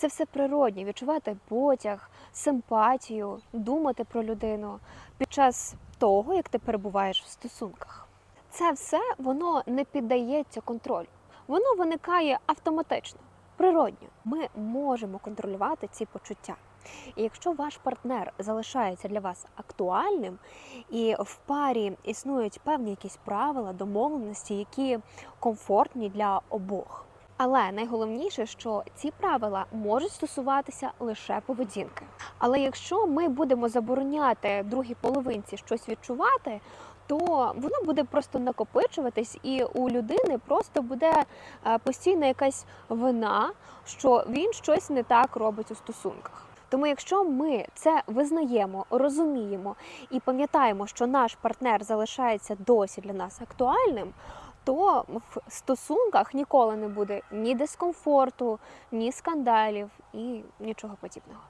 Це все природні, відчувати потяг, симпатію, думати про людину під час того, як ти перебуваєш в стосунках. Це все воно не піддається контролю. Воно виникає автоматично, природньо. Ми можемо контролювати ці почуття. І якщо ваш партнер залишається для вас актуальним, і в парі існують певні якісь правила, домовленості, які комфортні для обох. Але найголовніше, що ці правила можуть стосуватися лише поведінки. Але якщо ми будемо забороняти другій половинці щось відчувати, то воно буде просто накопичуватись, і у людини просто буде е, постійна якась вина, що він щось не так робить у стосунках. Тому, якщо ми це визнаємо, розуміємо і пам'ятаємо, що наш партнер залишається досі для нас актуальним, то в стосунках ніколи не буде ні дискомфорту, ні скандалів і нічого подібного.